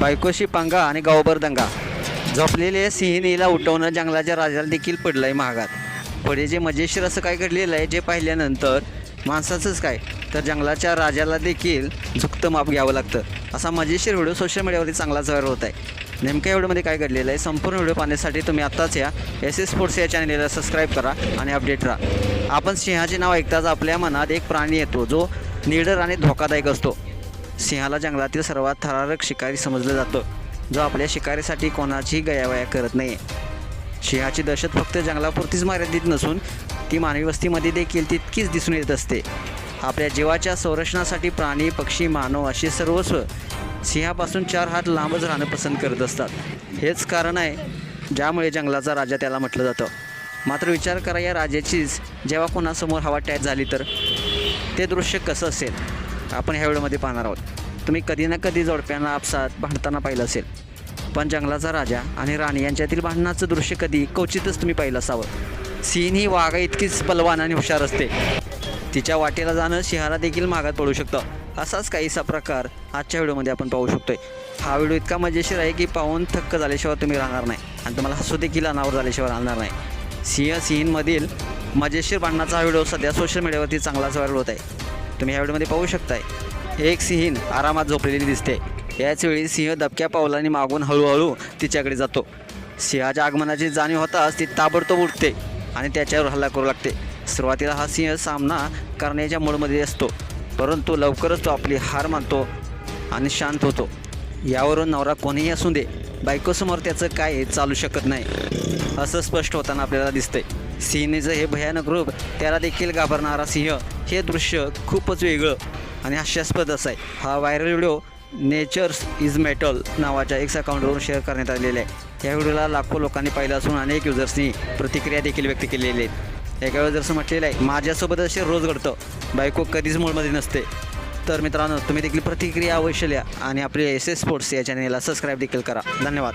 बायकोशी पांगा आणि गावभर दंगा. झोपलेले सिंहिणीला उठवणं जंगलाच्या राजाला देखील पडलं आहे महागात. पुढे जे मजेशीर असं काय घडलेलं आहे जे पाहिल्यानंतर माणसाचंच काय? तर जंगलाच्या राजाला देखील झुकतं माप घ्यावं लागतं. असा मजेशीर व्हिडिओ सोशल मीडियावरती चांगलाच व्हायरल होत आहे. नेमक्या व्हिडिओमध्ये काय घडलेलं आहे संपूर्ण व्हिडिओ पाहण्यासाठी तुम्ही आत्ताच या. एस एस स्पोर्ट्स या चॅनलला सबस्क्राईब करा आणि अपडेट राहा. आपण सिंहाचे नाव ऐकताच आपल्या मनात एक प्राणी येतो जो निडर आणि धोकादायक असतो. सिंहाला जंगलातील सर्वात थरारक शिकारी समजलं जातं. जो आपल्या शिकारीसाठी कोणाचीही गयावया करत नाही. सिंहाची दहशत फक्त जंगलापुरतीच मर्यादित नसून ती मानवी वस्तीमध्ये देखील तितकीच दिसून येत असते. आपल्या जीवाच्या संरक्षणासाठी प्राणी पक्षी मानव असे सर्वस्व सिंहापासून चार हात लांबच राहणं पसंत करत असतात. हेच कारण आहे ज्यामुळे जंगलाचा राजा त्याला म्हटलं जातं. मात्र विचार करा या राजाचीच जेव्हा कोणासमोर हवा टॅच झाली तर? ते दृश्य कसं असेल? आपण ह्या व्हिडिओमध्ये पाहणार आहोत. तुम्ही कधी ना कधी जोडप्यांना आपसात भांडताना पाहिलं असेल. पण जंगलाचा राजा आणि राणी यांच्यातील भांडणाचं दृश्य कधी क्वचितच तुम्ही पाहिलं असावं. सिंह ही वाघा इतकीच बलवान आणि हुशार असते. तिच्या वाटेला जाणं शिहारा देखील मागात पडू शकतं. असाच काहीसा प्रकार आजच्या व्हिडिओमध्ये आपण पाहू शकतोय. हा व्हिडिओ इतका मजेशीर आहे की पाहून थक्क झाल्याशिवाय तुम्ही राहणार नाही. आणि तुम्हाला हसू देखील अनावर झाल्याशिवाय राहणार नाही. सिंह सिंहमधील मजेशीर भांडणाचा हा व्हिडिओ सध्या सोशल मीडियावरती चांगलाच व्हायरल होत आहे. तुम्ही ह्या व्हिडिओमध्ये पाहू शकताय. एक सिंहीण आरामात झोपलेली दिसते. याचवेळी सिंह दबक्या पावलांनी मागून हळूहळू तिच्याकडे जातो. सिंहाच्या आगमनाची जाणीव होताच ती ताबडतोब उठते आणि त्याच्यावर हल्ला करू लागते. सुरुवातीला हा सिंह सामना करण्याच्या मूडमध्ये असतो परंतु लवकरच तो आपली हार मानतो आणि शांत होतो. यावरून नवरा कोणीही असू दे बायकोसमोर त्याचं काय चालू शकत नाही असं स्पष्ट होताना आपल्याला दिसतंय. सिंहनेचं हे भयानक रूप त्याला देखील घाबरणारा सिंह हे दृश्य खूपच वेगळं आणि हास्यास्पद असं आहे. हा viral video nature's is metal नावाच्या एक्स अकाउंटवरून शेअर करण्यात आलेला आहे. या व्हिडिओला लाखो लोकांनी पाहिलं असून अनेक युजर्सनी प्रतिक्रिया देखील व्यक्त केलेली आहेत. एका युजर्सनं म्हटलेलं आहे माझ्यासोबत असे रोज घडतं. बायको कधीच मूळमध्ये नसते. तर मित्रांनो तुम्ही देखील प्रतिक्रिया अवश्य लिहा आणि आपले एस एस स्पोर्ट्स या चॅनेलला सबस्क्राईब देखील करा. धन्यवाद.